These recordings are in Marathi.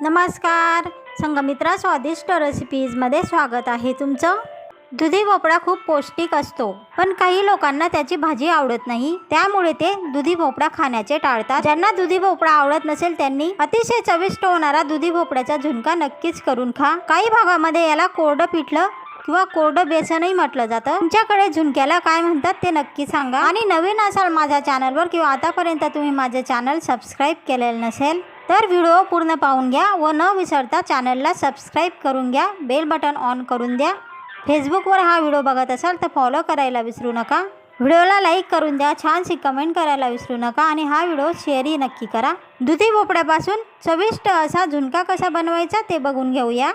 नमस्कार. संगमित्रा स्वादिष्ट रेसिपीजमध्ये स्वागत आहे तुमचं. दुधी भोपळा खूप पौष्टिक असतो पण काही लोकांना त्याची भाजी आवडत नाही. त्यामुळे ते दुधी भोपळा खाण्याचे टाळतात. ज्यांना दुधी भोपळा आवडत नसेल त्यांनी अतिशय चविष्ट होणारा दुधी भोपळ्याचा झुणका नक्कीच करून खा. काही भागामध्ये याला कोरडं पिठलं किंवा कोरडं बेसनही म्हटलं जातं. तुमच्याकडे झुणक्याला काय म्हणतात ते नक्की सांगा. आणि नवीन असाल माझ्या चॅनलवर किंवा आतापर्यंत तुम्ही माझे चॅनल सबस्क्राईब केलेलं नसेल तर व्हिडिओ पूर्ण पाहून घ्या व न विसरता चॅनलला सबस्क्राईब करून घ्या बेल बटन ऑन करून द्या. फेसबुकवर हा व्हिडिओ बघत असाल तर फॉलो करायला विसरू नका. व्हिडिओला लाईक करून द्या छानशी कमेंट करायला विसरू नका आणि हा व्हिडिओ शेअरही नक्की करा. दुधी भोपळ्यापासून चविष्ट असा झुणका कसा बनवायचा ते बघून घेऊया.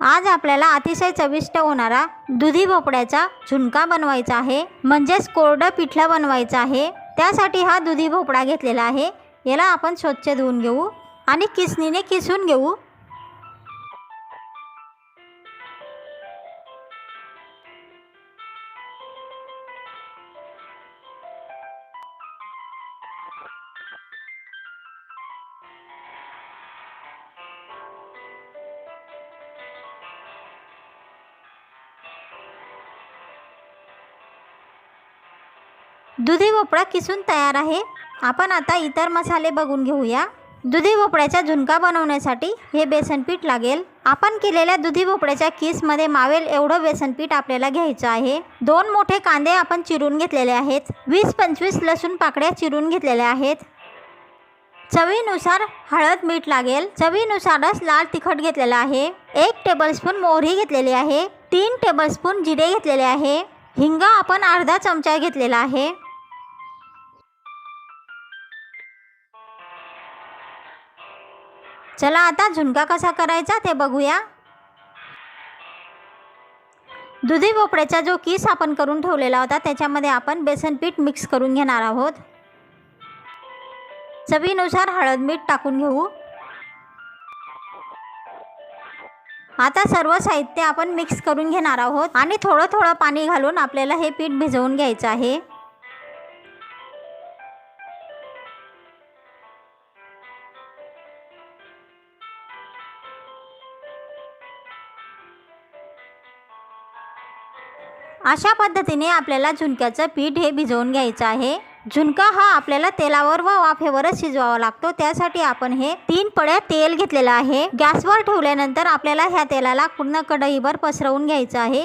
आज आपल्याला अतिशय चविष्ट होणारा दुधी भोपळ्याचा झुणका बनवायचा आहे म्हणजेच कोरडं पिठलं बनवायचं आहे. त्यासाठी हा दुधी भोपळा घेतलेला आहे. याला आपण स्वच्छ धुवून घेऊ आणि किसणीने किसून घेऊ. दुधी भोपळा किसून तयार आहे. आपण आता इतर मसाले बघून घेऊया. दुधी भोपळ्याचा झुणका बनवण्यासाठी हे बेसन पीठ लागेल. आपण केलेल्या दुधी भोपळ्याच्या किसमध्ये मावेल एवढं बेसन पीठ आपल्याला घ्यायचं आहे. दोन मोठे कांदे आपण चिरून घेतलेले आहेत. वीस पंचवीस लसूण पाकड्या चिरून घेतलेल्या आहेत. चवीनुसार हळद मीठ लागेल. चवीनुसारच लाल तिखट घेतलेलं आहे. एक टेबलस्पून मोहरी घेतलेली आहे. तीन टेबलस्पून जिरे घेतलेले आहे. हिंग आपण अर्धा चमचा घेतलेला आहे. चला आता झुणका कसा करायचा ते बघूया. दुधी भोपळ्याचा जो किस आपण करून ठेवलेला होता त्याच्यामध्ये आपण बेसन पीठ मिक्स करून घेणार आहोत. चवीनुसार हळद मीठ टाकून घेऊ. आता सर्व साहित्य आपण मिक्स करून घेणार आहोत आणि थोडं थोडं पाणी घालून आपल्याला हे पीठ भिजवून घ्यायचं आहे. अशा पद्धतीने आपल्याला झुणक्याचं पीठ हे भिजवून घ्यायचं आहे. झुणका हा आपल्याला तेलावर व वाफेवरच शिजवावा लागतो. त्यासाठी आपण हे तीन पड्या तेल घेतलेलं आहे. गॅसवर ठेवल्यानंतर आपल्याला ह्या तेलाला पूर्ण कढईवर पसरवून घ्यायचं आहे.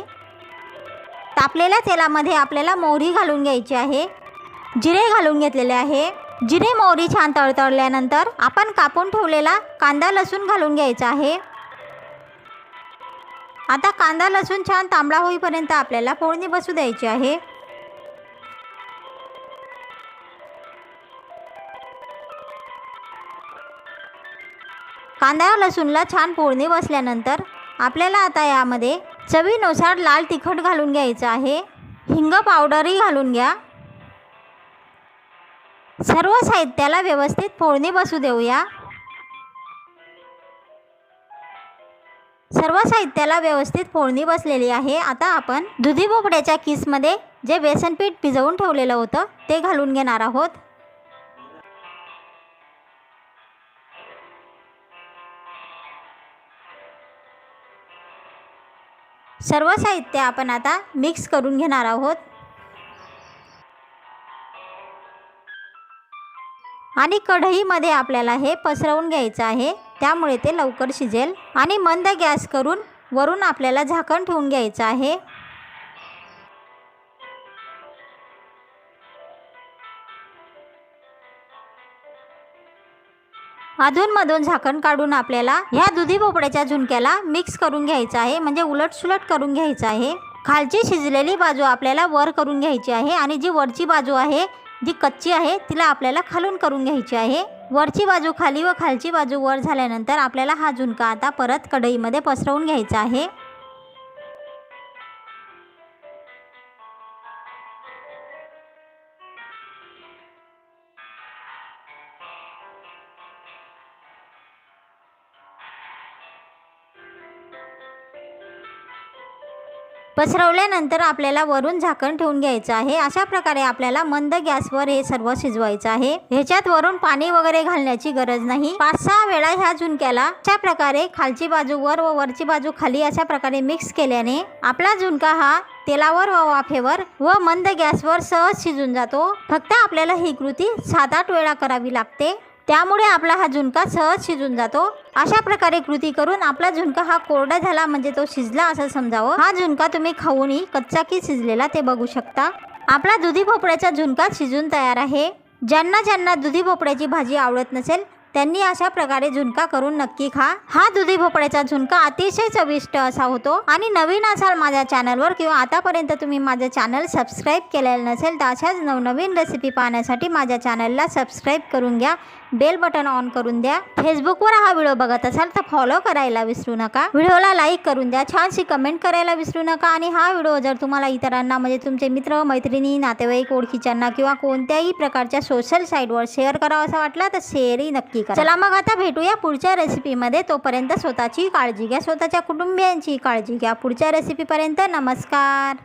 तापलेल्या तेलामध्ये आपल्याला मोहरी घालून घ्यायची आहे. जिरे घालून घेतलेले आहे. जिरे मोहरी छान तळतळल्यानंतर आपण कापून ठेवलेला कांदा लसूण घालून घ्यायचा आहे. आता कांदा लसूण छान तांबडा होईपर्यंत आपल्याला फोडणी बसू द्यायची आहे. कांदा लसूणला छान फोडणी बसल्यानंतर आपल्याला आता यामध्ये चवीनुसार लाल तिखट घालून घ्यायचं आहे. हिंग पावडरही घालून घ्या. सर्व साहित्याला व्यवस्थित फोडणी बसू देऊया. सर्व साहित्याला व्यवस्थित फोडणी बसलेली आहे. आता आपण दुधी भोपड्याच्या किसमध्ये जे बेसन पीठ भिजवून ठेवलेलं होतं ते घालून घेणार आहोत. सर्व साहित्य आपण आता मिक्स करून घेणार आहोत. आणि कढईमध्ये आपल्याला हे पसरवून घ्यायचं आहे. त्यामुळे ते लवकर शिजेल आणि मंद गॅस करून वरून आपल्याला झाकण ठेवून घ्यायचं आहे. अधूनमधून झाकण काढून आपल्याला ह्या दुधी भोपळ्याच्या झुणक्याला मिक्स करून घ्यायचं आहे. म्हणजे उलटसुलट करून घ्यायचं आहे. खालची शिजलेली बाजू आपल्याला वर करून घ्यायची आहे आणि जी वरची बाजू आहे जी कच्ची आहे तिला आपल्याला खालून करून घ्यायची आहे. वरची बाजू खाली व खालची बाजू वर झाल्यानंतर आपल्याला हा झुणका आता परत कढईमध्ये पसरवून घ्यायचा आहे. पसरवल्यानंतर आपल्याला वरून झाकण ठेवून घ्यायचं आहे. अशा प्रकारे आपल्याला मंद गॅसवर हे सर्व शिजवायचं आहे. ह्याच्यात वरून पाणी वगैरे घालण्याची गरज नाही. पाच सहा वेळा ह्या झुणक्याला अशा प्रकारे खालची बाजू वर व वरची बाजू खाली अशा प्रकारे मिक्स केल्याने आपला झुणका हा तेलावर व वाफेवर व मंद गॅसवर सहज शिजून जातो. फक्त आपल्याला ही कृती सात आठ वेळा करावी लागते. त्यामुळे आपला हा झुणका सहज शिजून जातो. अशा प्रकारे कृती करून आपला झुणका हा कोरडा झाला म्हणजे तो शिजला असं समजावं. हा झुणका तुम्ही खाऊनही कच्चा की शिजलेला ते बघू शकता. आपला दुधी भोपळ्याचा झुणका शिजून तयार आहे. ज्यांना ज्यांना दुधी भोपळ्याची भाजी आवडत नसेल त्यांनी अशा प्रकारे झुणका करून नक्की खा. हा दुधी भोपळ्याचा झुणका अतिशय चविष्ट असा होतो. आणि नवीन असाल माझ्या चॅनलवर किंवा आतापर्यंत तुम्ही माझं चॅनल सबस्क्राईब केलेलं नसेल तर अशाच नवनवीन रेसिपी पाहण्यासाठी माझ्या चॅनलला सबस्क्राईब करून घ्या. बेल बटन ऑन करून द्या. फेसबुकवर हा व्हिडिओ बघत असाल तर फॉलो करायला विसरू नका. व्हिडिओला लाईक करून द्या. छानशी कमेंट करायला विसरू नका. आणि हा व्हिडिओ जर तुम्हाला इतरांना म्हणजे तुमचे मित्र मैत्रिणी नातेवाईक ओळखीच्यांना किंवा कोणत्याही प्रकारच्या सोशल साईटवर शेअर करावा असा वाटला तर शेअरही नक्की करा. चला मग आता भेटूया पुढच्या रेसिपीमध्ये तोपर्यंत स्वतःची काळजी घ्या. स्वतःच्या कुटुंबियांची काळजी घ्या. पुढच्या रेसिपीपर्यंत नमस्कार.